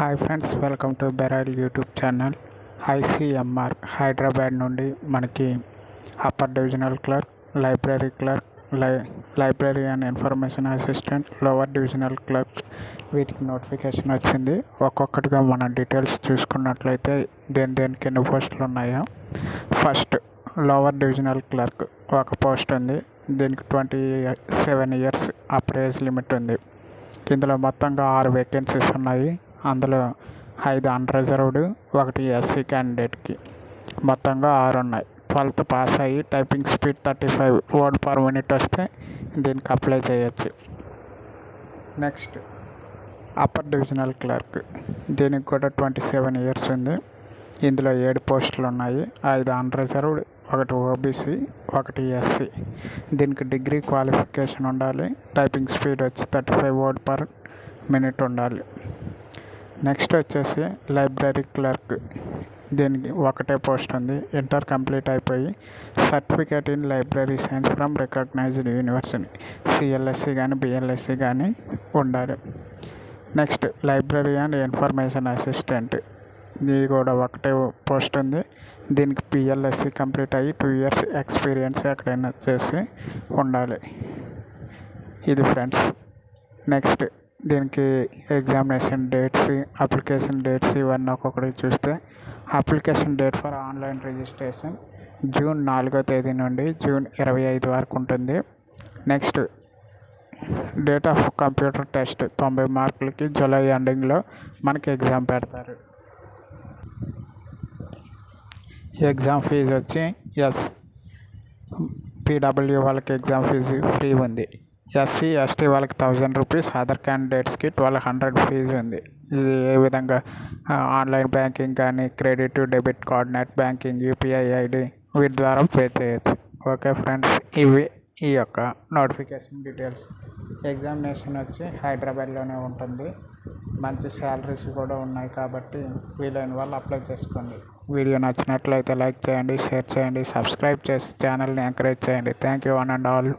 Hi friends welcome to బెరైల్ YouTube channel. ICMR Hyderabad నుండి మనకి upper divisional clerk library clerk లై library and information assistant lower divisional clerk వీటికి notification వచ్చింది. ఒక్కొక్కటిగా మన డీటెయిల్స్ చూసుకున్నట్లయితే దేని దేనికి ఎన్ని పోస్టులు ఉన్నాయో. ఫస్ట్ లోవర్ డివిజనల్ క్లర్క్ ఒక పోస్ట్ ఉంది. దీనికి twenty seven years upper age limit ఉంది. ఇందులో మొత్తంగా ఆరు వేకెన్సీస్ ఉన్నాయి. అందులో ఐదు అన్రిజర్వ్డ్ ఒకటి ఎస్సీ క్యాండిడేట్కి మొత్తంగా ఆరు ఉన్నాయి. ట్వెల్త్ పాస్ అయ్యి typing speed thirty five word per minute వస్తే దీనికి అప్లై చేయొచ్చు. నెక్స్ట్ అప్పర్ డివిజనల్ క్లర్క్ దీనికి కూడా ట్వంటీ సెవెన్ ఇయర్స్ ఉంది. ఇందులో ఏడు పోస్టులు ఉన్నాయి. ఐదు అన్రిజర్వ్డ్ ఒకటి ఓబీసీ ఒకటి ఎస్సీ దీనికి డిగ్రీ క్వాలిఫికేషన్ ఉండాలి. టైపింగ్ స్పీడ్ వచ్చి thirty five word per minute ఉండాలి. నెక్స్ట్ వచ్చేసి లైబ్రరీ క్లర్క్. దీనికి ఒకటే పోస్ట్ ఉంది. ఇంటర్ కంప్లీట్ అయిపోయి certificate in library science from recognised university. CLSC కానీ బిఎల్ఎస్సి కానీ ఉండాలి. Next library and information assistant. ఇది కూడా ఒకటే పోస్ట్ ఉంది. దీనికి పిఎల్ఎస్సి కంప్లీట్ అయ్యి టూ ఇయర్స్ ఎక్స్పీరియన్స్ ఎక్కడైనా చేసి ఉండాలి. ఇది ఫ్రెండ్స్. నెక్స్ట్ దీనికి ఎగ్జామినేషన్ డేట్స్ అప్లికేషన్ డేట్స్ ఇవన్నీ ఒక్కొక్కటి చూస్తే application date for online registration June నాలుగో తేదీ నుండి జూన్ ఇరవై ఐదు వరకు ఉంటుంది. Next date of computer test తొంభై మార్కులకి జూలై ఎండింగ్లో మనకి ఎగ్జామ్ పెడతారు. ఎగ్జామ్ ఫీజు వచ్చి ఎస్ పీడబ్ల్యూ వాళ్ళకి ఎగ్జామ్ ఫీజు ఫ్రీ ఉంది. ఎస్సీ ఎస్టీ వాళ్ళకి థౌజండ్ రూపీస్ అదర్ క్యాండిడేట్స్కి ట్వెల్వ్ హండ్రెడ్ ఫీజు ఉంది. ఇది ఏ విధంగా? ఆన్లైన్ బ్యాంకింగ్ కానీ credit debit card net banking UPI ID వీటి ద్వారా పే చేయొచ్చు. ఓకే ఫ్రెండ్స్ ఇవి ఈ యొక్క నోటిఫికేషన్ డీటెయిల్స్ ఎగ్జామినేషన్ వచ్చి హైదరాబాద్లోనే ఉంటుంది. మంచి శాలరీస్ కూడా ఉన్నాయి కాబట్టి వీలైన వాళ్ళు అప్లై చేసుకోండి. వీడియో నచ్చినట్లయితే లైక్ చేయండి షేర్ చేయండి సబ్స్క్రైబ్ చేసి ఛానల్ని ఎంకరేజ్ చేయండి. Thank you one and all